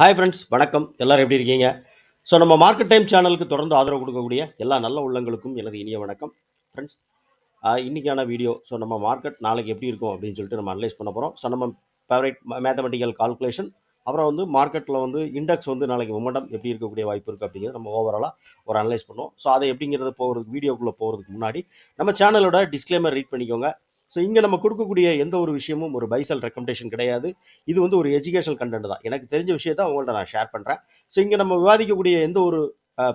Hi friends வணக்கம். எல்லாரும் எப்படி இருக்கீங்க? ஸோ நம்ம மார்க்கெட் டைம் சேனலுக்கு தொடர்ந்து ஆதரவு கொடுக்கக்கூடிய எல்லா நல்ல உள்ளங்களுக்கும் எனது இனிய வணக்கம். ஃப்ரெண்ட்ஸ் இன்றைக்கான வீடியோ ஸோ நம்ம மார்க்கெட் நாளைக்கு எப்படி இருக்கும் அப்படின்னு சொல்லிட்டு நம்ம அனலைஸ் பண்ண போகிறோம் ஸோ நம்ம ஃபேவரேட் மேத்தமெட்டிக்கல் கால்குலேஷன் அப்புறம் வந்து மார்க்கெட்டில் வந்து இண்டெக்ஸ் வந்து நாளைக்கு மொமெண்டம் எப்படி இருக்கக்கூடிய வாய்ப்பு இருக்குது அப்படிங்கிறது நம்ம ஓவராலாக ஒரு அனலைஸ் பண்ணுவோம். ஸோ அதை எப்படிங்கிறது போகிறதுக்கு வீடியோக்குள்ளே போகிறதுக்கு முன்னாடி நம்ம சேனலோட டிஸ்க்ளைமர் ரீட் பண்ணிக்கோங்க. ஸோ இங்கே நம்ம கொடுக்கக்கூடிய எந்த ஒரு விஷயமும் ஒரு பைசல் ரெக்கமெண்டேஷன் கிடையாது. இது வந்து ஒரு எஜுகேஷனல் கண்டென்ட் தான். எனக்கு தெரிஞ்ச விஷயத்த அவங்கள்ட்ட நான் ஷேர் பண்ணுறேன் ஸோ இங்கே நம்ம விவாதிக்கக்கூடிய எந்த ஒரு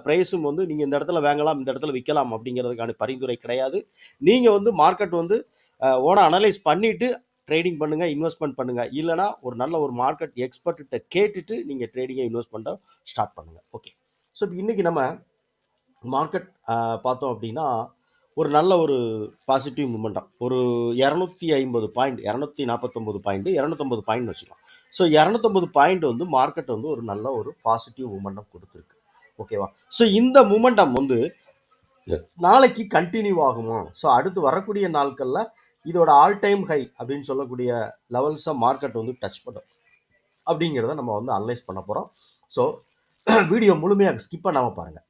ப்ரைஸும் வந்து நீங்கள் இந்த இடத்துல வாங்கலாம் இந்த இடத்துல விற்கலாம் அப்படிங்கிறதுக்கான பரிந்துரை கிடையாது. நீங்கள் வந்து மார்க்கெட் வந்து ஓன அனலைஸ் பண்ணிவிட்டு ட்ரேடிங் பண்ணுங்கள் இன்வெஸ்ட்மெண்ட் பண்ணுங்கள் இல்லைனா ஒரு நல்ல ஒரு மார்க்கெட் எக்ஸ்பர்ட்டிட்ட கேட்டுட்டு நீங்கள் ட்ரேடிங்கை இன்வெஸ்ட்மெண்ட்டை ஸ்டார்ட் பண்ணுங்கள் ஓகே ஸோ இப்போ இன்றைக்கி நம்ம மார்க்கெட் பார்த்தோம் அப்படின்னா ஒரு நல்ல ஒரு பாசிட்டிவ் மூமெண்டம் ஒரு இரநூத்தி ஐம்பது பாயிண்ட் இரநூத்தி நாற்பத்தொம்பது பாயிண்ட் இரநூத்தொம்பது பாயிண்ட் வச்சுக்கலாம். ஸோ இரநூத்தொம்பது பாயிண்ட் வந்து மார்க்கெட் வந்து ஒரு நல்ல ஒரு பாசிட்டிவ் மூமெண்டம் கொடுத்துருக்கு. ஓகேவா ஸோ இந்த மூமெண்டம் வந்து நாளைக்கு கண்டினியூ ஆகுமா? ஸோ அடுத்து வரக்கூடிய நாட்களில் இதோட ஆல் டைம் ஹை அப்படின்னு சொல்லக்கூடிய லெவல்ஸை மார்க்கெட் வந்து டச் பண்ணும். அப்படிங்கிறத நம்ம வந்து அனலைஸ் பண்ண போகிறோம் ஸோ வீடியோ முழுமையாக ஸ்கிப் பண்ணாமல் பாருங்கள்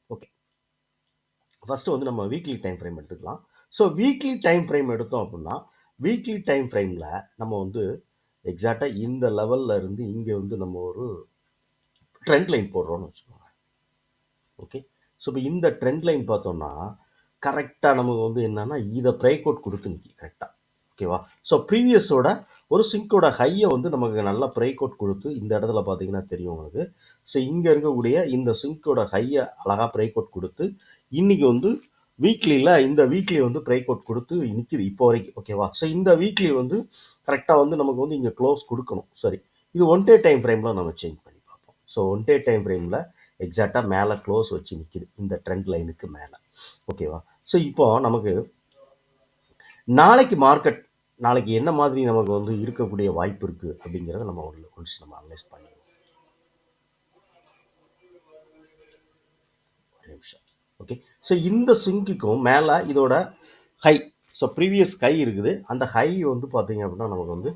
ஃபஸ்ட்டு வந்து நம்ம வீக்லி டைம் ஃப்ரேம் எடுத்துக்கலாம். ஸோ வீக்லி டைம் ஃப்ரேம் எடுத்தோம் அப்படின்னா வீக்லி டைம் ஃப்ரேமில் நம்ம வந்து எக்ஸாக்டாக இந்த லெவலில் இருந்து இங்கே வந்து நம்ம ஒரு ட்ரெண்ட் லைன் போடுறோன்னு வச்சுக்கோங்க. ஓகே ஸோ இப்போ இந்த ட்ரெண்ட் லைன் பார்த்தோம்னா கரெக்டாக நமக்கு வந்து என்னென்னா இதை பிரேக் அவுட் கொடுத்து நிற்கி கரெக்டாக ஓகேவா ஸோ ப்ரீவியஸோட ஒரு சிங்கோட ஹையை வந்து நமக்கு நல்லா பிரேக் அவுட் கொடுத்து இந்த இடத்துல பார்த்தீங்கன்னா தெரியும் உங்களுக்கு. ஸோ இங்கே இருக்கக்கூடிய இந்த சிங்கோட ஹையை அழகாக பிரேக் அவுட் கொடுத்து இன்றைக்கி வந்து வீக்லியில் இந்த வீக்லி வந்து பிரேக் அவுட் கொடுத்து நிற்கிது இப்போ வரைக்கும் ஓகேவா ஸோ இந்த வீக்லி வந்து கரெக்டாக வந்து நமக்கு வந்து இங்கே க்ளோஸ் கொடுக்கணும். சரி இது ஒன் டே டைம் ஃப்ரேமில் நம்ம சேஞ்ச் பண்ணி பார்ப்போம். ஸோ ஒன் டே டைம் ஃப்ரேமில் எக்ஸாக்டாக மேலே க்ளோஸ் வச்சு நிற்கிது இந்த ட்ரெண்ட் லைனுக்கு மேலே. ஓகேவா ஸோ இப்போ நமக்கு நாளைக்கு மார்க்கெட் நாளைக்கு என்ன மாதிரி நமக்கு வந்து இருக்கக்கூடிய வாய்ப்பு இருக்குது அப்படிங்கிறத நம்ம ஒரு கொஞ்சம் நம்ம அனலைஸ் பண்ணிடுவோம் ஓகே ஸோ இந்த சுங்கிக்கும் மேலே இதோட ஹை ஸோ ப்ரீவியஸ் ஹை இருக்குது. அந்த ஹை வந்து பார்த்தீங்க அப்படின்னா நமக்கு வந்து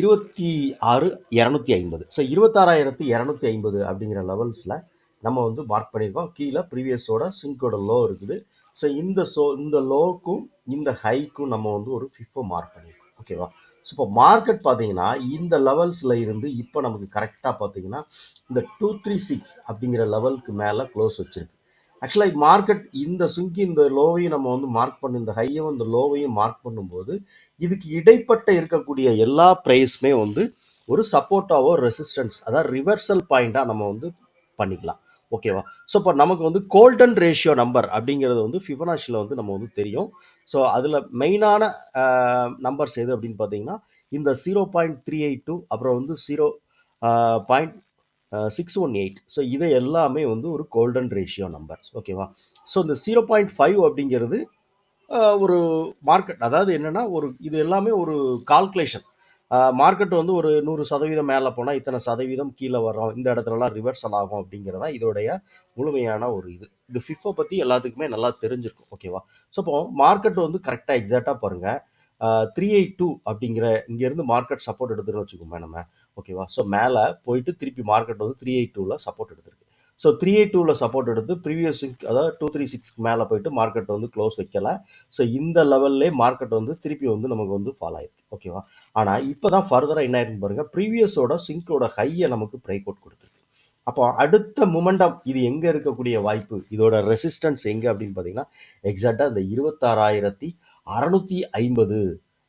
இருபத்தி ஆறு இரநூத்தி ஐம்பது. ஸோ இருபத்தாறாயிரத்தி இரநூத்தி ஐம்பது அப்படிங்கிற லெவல்ஸில் நம்ம வந்து மார்க் பண்ணியிருக்கோம் கீழே ப்ரீவியஸோட சிங்கோட லோ இருக்குது. ஸோ இந்த ஸோ இந்த லோக்கும் இந்த ஹைக்கும் நம்ம வந்து ஒரு ஃபிஃபோ மார்க் பண்ணியிருக்கோம் ஓகேவா ஸோ இப்போ மார்க்கெட் பார்த்தீங்கன்னா இந்த லெவல்ஸில் இருந்து இப்போ நமக்கு கரெக்டாக பார்த்தீங்கன்னா இந்த டூ த்ரீ சிக்ஸ் அப்படிங்கிற லெவலுக்கு மேலே க்ளோஸ் வச்சுருக்கு. ஆக்சுவலாக மார்க்கெட் இந்த சுங்கி இந்த லோவையும் நம்ம வந்து மார்க் பண்ணும் இந்த ஹையும் இந்த லோவையும் மார்க் பண்ணும்போது இதுக்கு இடைப்பட்ட இருக்கக்கூடிய எல்லா ப்ரைஸுமே வந்து ஒரு சப்போர்ட்டாவோ ரெசிஸ்டன்ஸ் அதாவது ரிவர்சல் பாயிண்ட்டாக நம்ம வந்து பண்ணிக்கலாம். ஓகேவா ஸோ இப்போ நமக்கு வந்து கோல்டன் ரேஷியோ நம்பர் அப்படிங்கிறது வந்து ஃபிபனாஷியில் வந்து நம்ம வந்து தெரியும். ஸோ அதில் மெயினான நம்பர்ஸ் எது அப்படின்னு பார்த்தீங்கன்னா இந்த zero point three eight two அப்புறம் வந்து zero point six one eight so இதை எல்லாமே வந்து ஒரு கோல்டன் ரேஷியோ நம்பர்ஸ் ஓகேவா ஸோ இந்த ஜீரோ பாயிண்ட் ஃபைவ் அப்படிங்கிறது ஒரு மார்க்கெட் அதாவது என்னென்னா ஒரு இது எல்லாமே ஒரு கால்குலேஷன் மார்க்கெட் வந்து ஒரு நூறு சதவீதம் மேலே போனால் இத்தனை சதவீதம் கீழே வரும். இந்த இடத்துலலாம் ரிவர்சல் ஆகும் அப்படிங்கிறதா இதோடைய முழுமையான ஒரு இது. இது ஃபிஃபை பற்றி எல்லாத்துக்குமே நல்லா தெரிஞ்சிருக்கும் ஓகேவா ஸோ இப்போ மார்க்கெட் வந்து கரெக்டாக எக்ஸாக்டாக பாருங்கள் த்ரீ எயிட் டூ அப்படிங்கிற இங்கேருந்து மார்க்கெட் சப்போர்ட் எடுத்துன்னு வச்சுக்கோமே நம்ம ஓகேவா ஸோ மேலே போயிட்டு திருப்பி மார்க்கெட் வந்து த்ரீ எயிட் டூவில் சப்போர்ட் எடுத்துருக்கு ஸோ த்ரீ எயிட் டூவில் சப்போர்ட் எடுத்து ப்ரீவியஸ் அதாவது டூ த்ரீ சிக்ஸ்க்கு மேலே போயிட்டு மார்க்கெட் வந்து க்ளோஸ் வைக்கல. ஸோ இந்த லெவல்லே மார்க்கெட் வந்து திருப்பி வந்து நமக்கு வந்து ஃபாலோ ஆயிருக்கு. ஓகேவா ஆனால் இப்போ தான் ஃபர்தராக என்ன ஆயிருக்கு பாருங்கள் ப்ரீவியஸோட சிங்கோட ஹையை நமக்கு பிரேக் அவுட் கொடுத்துருக்கு. அப்போ அடுத்த மூமெண்டம் இது எங்கே இருக்கக்கூடிய வாய்ப்பு இதோட ரெசிஸ்டன்ஸ் எங்கே அப்படின்னு பார்த்தீங்கன்னா எக்ஸாக்டாக இந்த இருபத்தாறாயிரத்தி அறநூற்றி ஐம்பது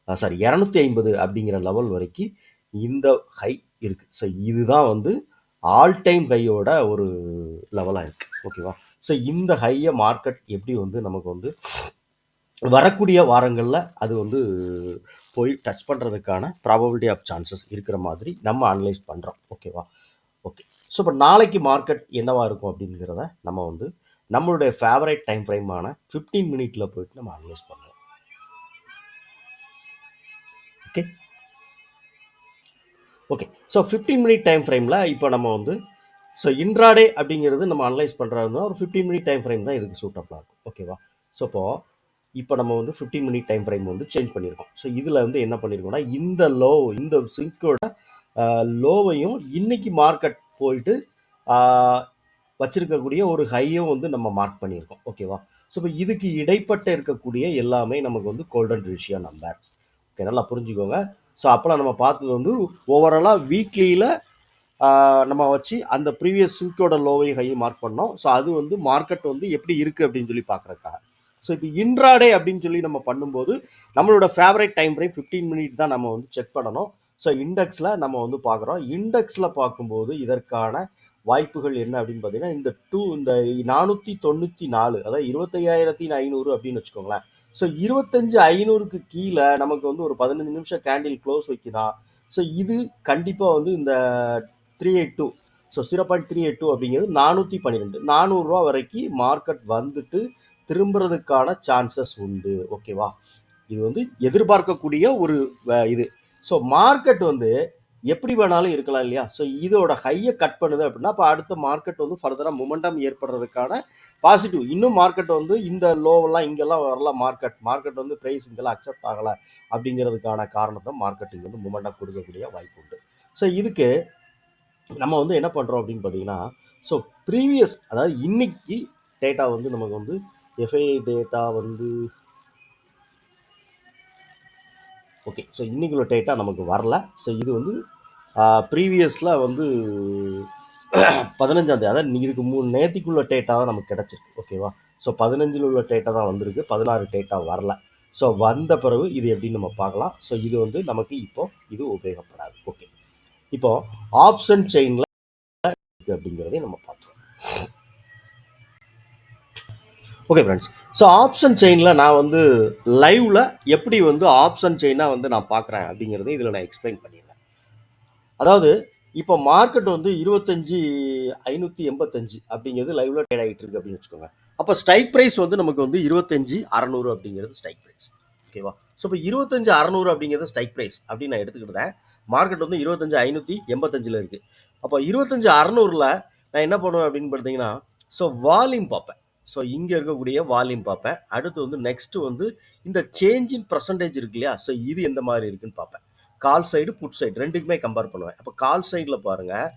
சாரி இரநூத்தி ஐம்பது அப்படிங்கிற லெவல் வரைக்கும் இந்த ஹை இருக்குது ஸோ இதுதான் வந்து ஆல் டைம் ஹையோட ஒரு லெவலாக இருக்குது ஓகேவா ஸோ இந்த ஹையை மார்க்கெட் எப்படி வந்து நமக்கு வந்து வரக்கூடிய வாரங்களில் அது வந்து போய் டச் பண்ணுறதுக்கான ப்ராபபிலிட்டி ஆஃப் சான்சஸ் இருக்கிற மாதிரி நம்ம அனலைஸ் பண்ணுறோம் ஓகேவா ஓகே ஸோ இப்போ நாளைக்கு மார்க்கெட் என்னவாக இருக்கும் அப்படிங்கிறத நம்ம வந்து நம்மளுடைய ஃபேவரட் டைம் ஃப்ரைமான ஃபிஃப்டீன் மினிட்ல போயிட்டு நம்ம அனலைஸ் பண்ணுறோம் okay okay so fifteen minute time ஃப்ரேமில் இப்போ நம்ம வந்து ஸோ இன்ட்ராடே அப்படிங்கிறது நம்ம அனலைஸ் பண்ணுறாருன்னா ஒரு ஃபிஃப்டீன் மினிட் டைம் ஃப்ரேம் தான் இதுக்கு சூட்டபிளாக இருக்கும். ஓகேவா ஸோ இப்போது இப்போ நம்ம வந்து 15 மினிட் டைம் ஃப்ரேம் வந்து சேஞ்ச் பண்ணியிருக்கோம் ஸோ இதில் வந்து என்ன பண்ணியிருக்கோம்னா இந்த லோ இந்த சிங்கோட லோவையும் இன்றைக்கி மார்க்கெட் போயிட்டு வச்சிருக்கக்கூடிய ஒரு ஹையும் வந்து நம்ம மார்க் பண்ணியிருக்கோம் ஓகேவா ஸோ இப்போ இதுக்கு இடைப்பட்ட இருக்கக்கூடிய எல்லாமே நமக்கு வந்து கோல்டன் ரிஷியா நம்பர் ஓகே நல்லா புரிஞ்சுக்கோங்க. ஸோ அப்போலாம் நம்ம பார்த்தது வந்து ஓவராலாக வீக்லியில் நம்ம வச்சு அந்த ப்ரீவியஸ் வீக்கோட லோவையும் ஹையும் மார்க் பண்ணோம். ஸோ அது வந்து மார்க்கெட் வந்து எப்படி இருக்குது அப்படின்னு சொல்லி பார்க்குறக்காக ஸோ இப்போ இன்ட்ராடே அப்படின்னு சொல்லி நம்ம பண்ணும்போது நம்மளோட ஃபேவரட் டைம் ஃப்ரேம் 15 மினிட் தான் நம்ம வந்து செக் பண்ணணும். ஸோ இண்டெக்ஸில் நம்ம வந்து பார்க்குறோம். இண்டெக்ஸில் பார்க்கும்போது இதற்கான வாய்ப்புகள் என்ன அப்படின்னு பார்த்தீங்கன்னா இந்த டூ இந்த நானூற்றி தொண்ணூற்றி நாலு அதாவது இருபத்தையாயிரத்தி ஐநூறு அப்படின்னு வச்சுக்கோங்களேன். ஸோ இருபத்தஞ்சு ஐநூறுக்கு கீழே நமக்கு வந்து ஒரு பதினஞ்சு நிமிஷம் கேண்டில் க்ளோஸ் வைக்குதா? ஸோ இது கண்டிப்பாக வந்து இந்த three eight two so zero point three eight two அப்படிங்கிறது நானூற்றி பன்னிரெண்டு. நானூறுரூவா வரைக்கும் மார்க்கெட் வந்துட்டு திரும்புறதுக்கான சான்சஸ் உண்டு. ஓகேவா இது வந்து எதிர்பார்க்கக்கூடிய ஒரு இது. ஸோ மார்க்கெட் வந்து எப்படி வேணாலும் இருக்கலாம் இல்லையா? ஸோ இதோட ஹையை கட் பண்ணுது அப்படின்னா அப்போ அடுத்த மார்க்கெட் வந்து ஃபர்தராக மொமெண்டம் ஏற்படுறதுக்கான பாசிட்டிவ் இன்னும் மார்க்கெட் வந்து இந்த லோவெல்லாம் இங்கெல்லாம் வரல மார்க்கெட் மார்க்கெட் வந்து ப்ரைஸ் இங்கெல்லாம் அக்செப்ட் ஆகலை அப்படிங்கிறதுக்கான காரணத்தை மார்க்கெட்டுக்கு வந்து மொமெண்டம் கொடுக்கக்கூடிய வாய்ப்பு உண்டு. ஸோ இதுக்கு நம்ம வந்து என்ன பண்ணுறோம் அப்படின்னு பார்த்தீங்கன்னா ஸோ ப்ரீவியஸ் அதாவது இன்னைக்கு டேட்டா வந்து நமக்கு வந்து எஃப்ஐ டேட்டா வந்து ஓகே ஸோ இன்றைக்குள்ள டேட்டா நமக்கு வரல. ஸோ இது வந்து ப்ரீவியஸில் வந்து பதினஞ்சாம் தேதி அதாவது இதுக்கு மூணு நேத்திக்குள்ள டேட்டா தான் நமக்கு கிடச்சிருக்கு ஓகேவா ஸோ பதினஞ்சில் உள்ள டேட்டா தான் வந்திருக்கு பதினாறு டேட்டா வரல. ஸோ வந்த பிறகு இது எப்படின்னு நம்ம பார்க்கலாம். ஸோ இது வந்து நமக்கு இப்போ இது உபயோகப்படாது ஓகே இப்போ ஆப்ஷன் செயினில் அப்படிங்கிறதையும் நம்ம பார்த்துருவோம் ஓகே ஃப்ரெண்ட்ஸ் ஸோ ஆப்ஷன் செயினில் நான் வந்து லைவில் எப்படி வந்து ஆப்ஷன் செயினாக வந்து நான் பார்க்குறேன் அப்படிங்கிறதையும் இதில் நான் எக்ஸ்பிளைன் பண்ணிடுறேன். அதாவது இப்போ மார்க்கெட் வந்து இருபத்தஞ்சி ஐநூற்றி எண்பத்தஞ்சு அப்படிங்கிறது லைவ்ல ட்ரேட் ஆகிட்டு இருக்கு அப்படின்னு வச்சுக்கோங்க. அப்போ ஸ்ட்ரைக் ப்ரைஸ் வந்து நமக்கு வந்து இருபத்தஞ்சி அறநூறு அப்படிங்கிறது ஸ்ட்ரைக் ப்ரைஸ் ஓகேவா ஸோ இப்போ இருபத்தஞ்சு அறநூறு அப்படிங்கிறது ஸ்ட்ரைக் ப்ரைஸ் அப்படின்னு நான் எடுத்துக்கிட்டேன். மார்க்கெட் வந்து இருபத்தஞ்சு ஐநூற்றி எண்பத்தஞ்சில் இருக்குது அப்போ இருபத்தஞ்சு அறநூறில் நான் என்ன பண்ணுவேன் அப்படின்னு பார்த்தீங்கன்னா ஸோ வால்யூம் பார்ப்பேன். ஸோ இங்கே இருக்கக்கூடிய வால்யூம் பார்ப்பேன். அடுத்து வந்து நெக்ஸ்ட் வந்து இந்த சேஞ்சின் பர்சன்டேஜ் இருக்கு இல்லையா? ஸோ இது எந்த மாதிரி இருக்குன்னு பார்ப்பேன். கால் சைடு புட் சைடு ரெண்டுக்குமே கம்பேர் பண்ணுவேன். அப்போ கால் சைடில் பாருங்கள்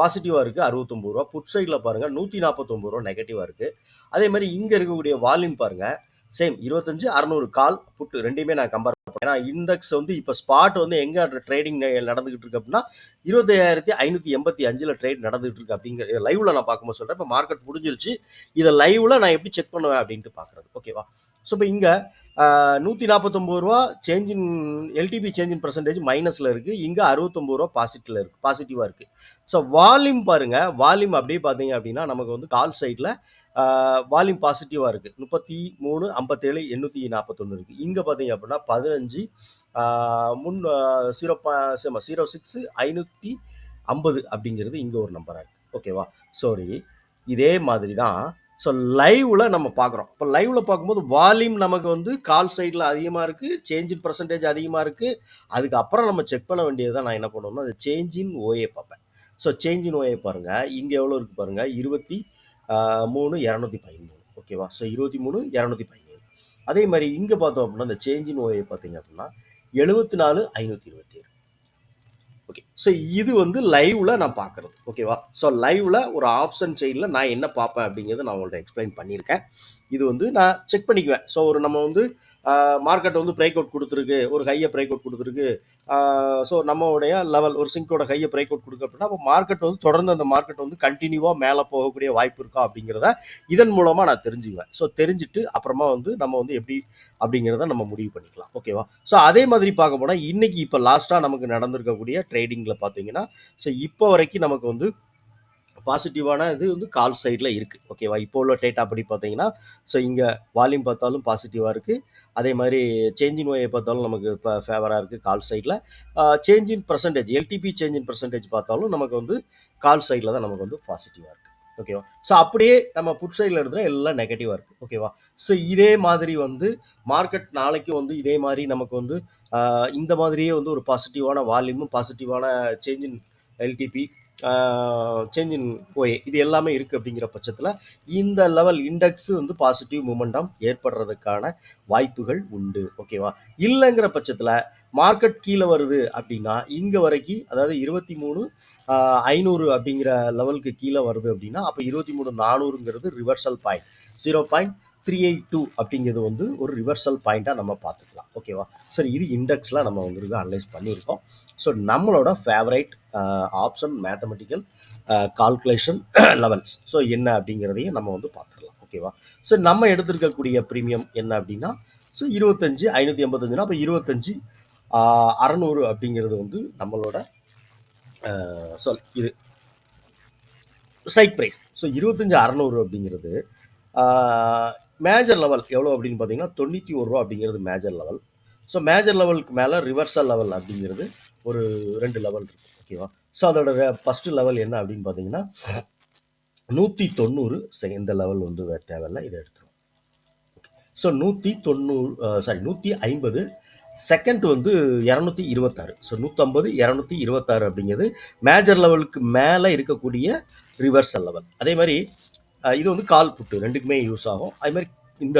பாசிட்டிவாக இருக்குது அறுபத்தொம்பது ரூபா. புட் சைடில் பாருங்கள் நூற்றி நாற்பத்தொம்பது ரூபா நெகட்டிவாக இருக்குது அதே மாதிரி இங்கே இருக்கக்கூடிய வால்யூம் பாருங்கள் சேம் இருபத்தஞ்சு அறநூறு கால் புட்டு ரெண்டையுமே நான் கம்பேர் பண்ணுவேன் ஏன்னா இண்டெக்ஸ் வந்து இப்போ ஸ்பாட் வந்து எங்கே ட்ரேடிங் நடந்துகிட்டு இருக்கு அப்படின்னா இருபத்தாயிரத்தி ஐநூற்றி எண்பத்தி அஞ்சில் ட்ரேட் நடந்துகிட்டு இருக்கு அப்படிங்கிற லைவில் நான் பார்க்கும்போது சொல்கிறேன் இப்போ மார்க்கெட் முடிஞ்சிருச்சு. இதை லைவில் நான் எப்படி செக் பண்ணுவேன் அப்படின்ட்டு பார்க்குறது. ஓகேவா ஸோ இப்போ இங்கே நூற்றி நாற்பத்தொம்பது ரூபா change in LTP change in percentage மைனஸில் இருக்குது இங்கே அறுபத்தொம்பது ரூபா பாசிட்டிவில் இருக்குது பாசிட்டிவாக இருக்குது ஸோ வால்யூம் பாருங்கள் வால்யூம் அப்படியே பார்த்தீங்க அப்படின்னா நமக்கு வந்து கால் சைடில் வால்யூம் பாசிட்டிவாக இருக்குது முப்பத்தி மூணு ஐம்பத்தேழு எண்ணூற்றி நாற்பத்தொன்று இருக்குது இங்கே பார்த்தீங்க அப்படின்னா பதினஞ்சு முன் ஜீரோ பா ஜீரோ சிக்ஸு ஐநூற்றி ஐம்பது அப்படிங்கிறது இங்கே ஒரு நம்பராக இருக்குது ஓகேவா சாரி இதே மாதிரி தான் ஸோ லைவ்ல நம்ம பார்க்குறோம். இப்போ லைவ்ல பார்க்கும்போது வால்யூம் நமக்கு வந்து கால் சைடில் அதிகமாக இருக்குது சேஞ்ச் இன் பர்சன்டேஜ் அதிகமாக இருக்குது அதுக்கப்புறம் நம்ம செக் பண்ண வேண்டியது தான் நான் என்ன பண்ணுவேன்னா அந்த சேஞ்ச் இன் ஓஏ பார்ப்பேன். ஸோ சேஞ்ச் இன் ஓஏ பாருங்கள் இங்கே எவ்வளோ இருக்குது பாருங்கள் இருபத்தி மூணு இரநூத்தி பதிமூணு. ஓகேவா ஸோ இருபத்தி மூணு இரநூத்தி பதிமூணு. அதே மாதிரி இங்கே பார்த்தோம் அப்படின்னா அந்த சேஞ்ச் இன் ஓஏ பார்த்தீங்க அப்படின்னா எழுபத்தி நாலு ஐநூற்றி இருபத்தி ஏழு. ஓகே ஸோ இது வந்து லைவ்ல நான் பார்க்குறது. ஓகேவா ஸோ லைவ்ல ஒரு ஆப்ஷன் செயினில் நான் என்ன பார்ப்பேன் அப்படிங்கிறத நான் உங்கள்கிட்ட எக்ஸ்பிளைன் பண்ணியிருக்கேன். இது வந்து நான் செக் பண்ணிக்குவேன். ஸோ ஒரு நம்ம வந்து மார்க்கெட் வந்து பிரேக் அவுட் கொடுத்துருக்கு. ஒரு ஹையை பிரேக் அவுட் கொடுத்துருக்கு ஸோ நம்மளுடைய லெவல் ஒரு சிங்கோட ஹையை பிரேக் அவுட் கொடுக்க அப்படின்னா அப்போ மார்க்கெட் வந்து தொடர்ந்து அந்த மார்க்கெட் வந்து கண்டினியூவாக மேலே போகக்கூடிய வாய்ப்பு இருக்கா அப்படிங்கிறத இதன் மூலமாக நான் தெரிஞ்சுக்குவேன். ஸோ தெரிஞ்சுட்டு அப்புறமா வந்து நம்ம வந்து எப்படி அப்படிங்கிறத நம்ம முடிவு பண்ணிக்கலாம். ஓகேவா ஸோ அதே மாதிரி பார்க்க போனால் இன்னைக்கு இப்போ லாஸ்ட்டாக நமக்கு நடந்திருக்கக்கூடிய ட்ரேடிங்கில் பார்த்தீங்கன்னா ஸோ இப்போ வரைக்கும் நமக்கு வந்து பாசிட்டிவான இது வந்து கால் சைடில் இருக்குது ஓகேவா இப்போ உள்ள டேட்டா படி பார்த்தீங்கன்னா ஸோ இங்கே வால்யூம் பார்த்தாலும் பாசிட்டிவாக இருக்குது அதே மாதிரி சேஞ்சின் ஓயை பார்த்தாலும் நமக்கு இப்போ ஃபேவராக இருக்குது கால் சைடில் change in percentage LTP change in percentage பார்த்தாலும் நமக்கு வந்து கால் சைடில் தான் நமக்கு வந்து பாசிட்டிவாக இருக்குது ஓகேவா ஸோ அப்படியே நம்ம புட் சைடில் இருந்தால் எல்லாம் நெகட்டிவாக இருக்குது ஓகேவா ஸோ இதே மாதிரி வந்து மார்க்கெட் நாளைக்கு வந்து இதே மாதிரி நமக்கு வந்து இந்த மாதிரியே வந்து ஒரு பாசிட்டிவான வால்யூமும் பாசிட்டிவான change in LTP change in OA இது எல்லாமே இருக்குது அப்படிங்கிற பட்சத்தில் இந்த லெவல் இண்டெக்ஸ் வந்து பாசிட்டிவ் மூமெண்டம் ஏற்படுறதுக்கான வாய்ப்புகள் உண்டு. ஓகேவா இல்லைங்கிற பட்சத்தில் மார்க்கெட் கீழே வருது அப்படின்னா இங்கே வரைக்கும் அதாவது இருபத்தி மூணு ஐநூறு அப்படிங்கிற லெவலுக்கு கீழே வருது அப்படின்னா அப்போ இருபத்தி மூணு நானூறுங்கிறது reversal point zero point three eight two அப்படிங்கிறது வந்து ஒரு ரிவர்சல் பாயிண்ட்டாக நம்ம பார்த்துக்கலாம். ஓகேவா சரி இது இண்டெக்ஸில் நம்ம வந்து அனலைஸ் பண்ணியிருக்கோம். ஸோ நம்மளோட favourite option mathematical calculation levels so என்ன அப்படிங்கிறதையும் நம்ம வந்து பார்த்துடலாம். ஓகேவா ஸோ நம்ம எடுத்திருக்கக்கூடிய ப்ரீமியம் என்ன அப்படின்னா ஸோ இருபத்தஞ்சி ஐநூற்றி எண்பத்தஞ்சுனா அப்போ இருபத்தஞ்சி uh, அறநூறு அப்படிங்கிறது வந்து நம்மளோட uh, சொல் இது ஸ்ட்ரைக் ப்ரைஸ் ஸோ இருபத்தஞ்சி அறநூறு அப்படிங்கிறது மேஜர் லெவல் எவ்வளோ அப்படின்னு பார்த்தீங்கன்னா தொண்ணூற்றி ஒரு ரூபா அப்படிங்கிறது மேஜர் லெவல் ஸோ மேஜர் லெவலுக்கு மேலே ரிவர்சல் லெவல் அப்படிங்கிறது ஒரு ரெண்டு லெவல் இருக்குது ஓகேவா ஸோ அதோட ஃபஸ்ட்டு லெவல் என்ன அப்படின்னு பார்த்தீங்கன்னா நூற்றி தொண்ணூறு இந்த லெவல் வந்து வேறு தேவையில்லை இதை எடுத்துரும் ஸோ நூற்றி தொண்ணூறு சாரி நூற்றி ஐம்பது செகண்ட் வந்து இரநூத்தி இருபத்தாறு ஸோ நூற்றம்பது இரநூத்தி இருபத்தாறு அப்படிங்கிறது மேஜர் லெவலுக்கு மேலே இருக்கக்கூடிய ரிவர்சல் லெவல் அதே மாதிரி இது வந்து கால் புட்டு ரெண்டுக்குமே யூஸ் ஆகும். அதே மாதிரி இந்த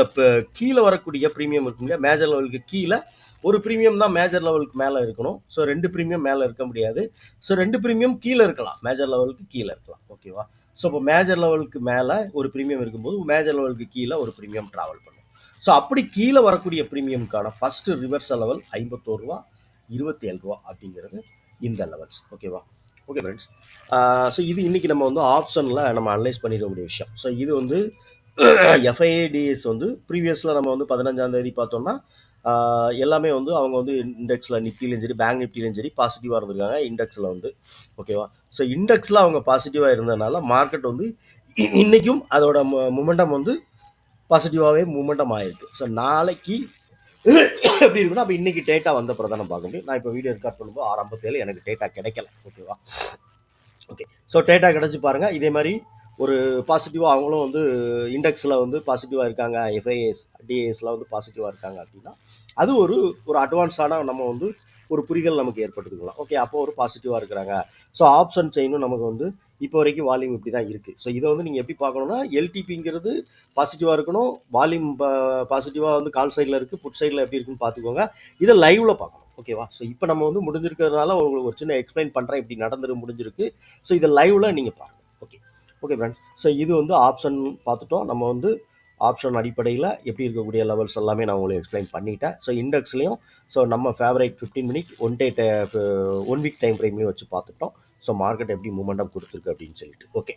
கீழே வரக்கூடிய ப்ரீமியம் இருக்கும் இல்லையா? மேஜர் லெவலுக்கு கீழே ஒரு ப்ரீமியம் தான் மேஜர் லெவலுக்கு மேலே இருக்கணும். ஸோ ரெண்டு ப்ரீமியம் மேலே இருக்க முடியாது. ஸோ ரெண்டு ப்ரீமியம் கீழே இருக்கலாம். மேஜர் லெவலுக்கு கீழே இருக்கலாம். ஓகேவா ஸோ இப்போ மேஜர் லெவலுக்கு மேலே ஒரு ப்ரீமியம் இருக்கும்போது மேஜர் லெவலுக்கு கீழே ஒரு ப்ரீமியம் ட்ராவல் பண்ணும். ஸோ அப்படி கீழே வரக்கூடிய ப்ரீமியம்க்கான ஃபஸ்ட்டு ரிவர்ஸ் லெவல் ஐம்பத்தோரு ரூபா இருபத்தி ஏழு ரூபா அப்படிங்கிறது இந்த லெவல்ஸ் ஓகேவா ஓகே ஃப்ரெண்ட்ஸ் ஸோ இது இன்றைக்கி நம்ம வந்து ஆப்ஷனில் நம்ம அனலைஸ் பண்ணிடக்கூடிய விஷயம். ஸோ இது வந்து எஃப்ஐஏடிஎஸ் வந்து ப்ரீவியஸில் நம்ம வந்து பதினஞ்சாம் தேதி பார்த்தோம்னா எல்லாமே வந்து அவங்க வந்து இண்டெக்ஸில் நிஃப்டிலையும் சரி பேங்க் நிஃப்டிலையும் சரி பாசிட்டிவாக இருந்திருக்காங்க இண்டெக்ஸில் வந்து ஓகேவா ஸோ இண்டெக்ஸில் அவங்க பாசிட்டிவாக இருந்ததுனால மார்க்கெட் வந்து இ- அதோட மூமெண்டம் வந்து பாசிட்டிவாகவே மூமெண்டம் ஆகிருக்கு ஸோ நாளைக்கு எப்படி இருக்குன்னா அப்போ இன்னைக்கு டேட்டா வந்த பிறகு பார்க்க முடியும். நான் இப்போ வீடியோ ரெக்கார்ட் பண்ணும்போது ஆரம்பத்தில் எனக்கு டேட்டா கிடைக்கல ஓகேவா ஓகே ஸோ டேட்டா கிடச்சி பாருங்கள் இதே மாதிரி ஒரு பாசிட்டிவாக அவங்களும் வந்து இண்டெக்ஸில் வந்து பாசிட்டிவாக இருக்காங்க எஃப்ஐஎஸ் டிஏஎஸில் வந்து பாசிட்டிவாக இருக்காங்க அப்படின்னா அது ஒரு ஒரு அட்வான்ஸான நம்ம வந்து ஒரு புரிதல் நமக்கு ஏற்பட்டுக்கலாம் ஓகே அப்போ ஒரு பாசிட்டிவாக இருக்கிறாங்க. ஸோ ஆப்ஷன் செயினும் நமக்கு வந்து இப்போ வரைக்கும் வால்யூம் இப்படி தான் இருக்குது ஸோ இதை வந்து நீங்கள் எப்படி பார்க்கணும்னா எல்டிபிங்கிறது பாசிட்டிவாக இருக்கணும். வால்யூம் பாசிட்டிவாக வந்து கால் சைடில் இருக்குது புட் சைடில் எப்படி இருக்குன்னு பார்த்துக்கோங்க. இதை லைவில் பார்க்கணும். ஓகேவா ஸோ இப்போ நம்ம வந்து முடிஞ்சிருக்கிறதுனால உங்களுக்கு ஒரு சின்ன எக்ஸ்பிளைன் பண்ணுறேன் இப்படி நடந்துரு முடிஞ்சிருக்கு. ஸோ இதை லைவில் நீங்கள் பாருங்கள் ஓகே ஃப்ரெண்ட்ஸ் ஸோ இது வந்து ஆப்ஷன் பார்த்துட்டோம். நம்ம வந்து ஆப்ஷன் அடிப்படையில் எப்படி இருக்கக்கூடிய லெவல்ஸ் எல்லாமே நான் உங்களுக்கு எக்ஸ்பிளைன் பண்ணிட்டேன். ஸோ இண்டெக்ஸ்லையும் ஸோ நம்ம favourite fifteen minute one day one week time ஃப்ரேம்லையும் வச்சு பார்த்துட்டோம். ஸோ மார்க்கெட் எப்படி மூமெண்டம் கொடுத்துருக்கு அப்படின்னு சொல்லிட்டு. ஓகே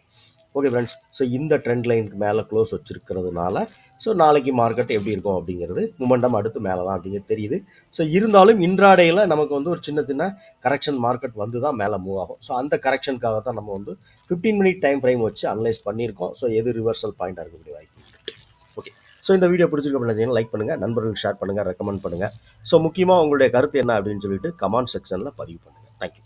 ஓகே ஃப்ரெண்ட்ஸ் ஸோ இந்த ட்ரெண்ட் லைனுக்கு மேலே க்ளோஸ் வச்சுருக்கிறதுனால ஸோ நாளைக்கு மார்க்கெட் எப்படி இருக்கும் அப்படிங்கிறது மூமெண்டம் அடுத்து மேலே தான் அப்படிங்கிறது தெரியுது. ஸோ இருந்தாலும் இன்றாடையில் நமக்கு வந்து ஒரு சின்ன சின்ன கரெக்ஷன் மார்க்கெட் வந்து தான் மேலே மூவ் ஆகும். ஸோ அந்த கரெக்ஷனுக்காக தான் நம்ம வந்து ஃபிஃப்டீன் மினிட் டைம் ஃப்ரேம் வச்சு அனலைஸ் பண்ணியிருக்கோம். ஸோ எது ரிவர்சல் பாயிண்டாக இருக்கக்கூடிய வாய்ப்பு ஓகே ஸோ இந்த வீடியோ பிடிச்சிருக்க அப்படின்னா லைக் பண்ணுங்கள் நண்பர்களுக்கு ஷேர் பண்ணுங்கள் ரெக்கமெண்ட் பண்ணுங்கள் ஸோ முக்கியமாக உங்களுடைய கருத்து என்ன அப்படின்னு சொல்லிட்டு கமெண்ட் செக்ஷனில் பதிவு பண்ணுங்கள் தேங்க்யூ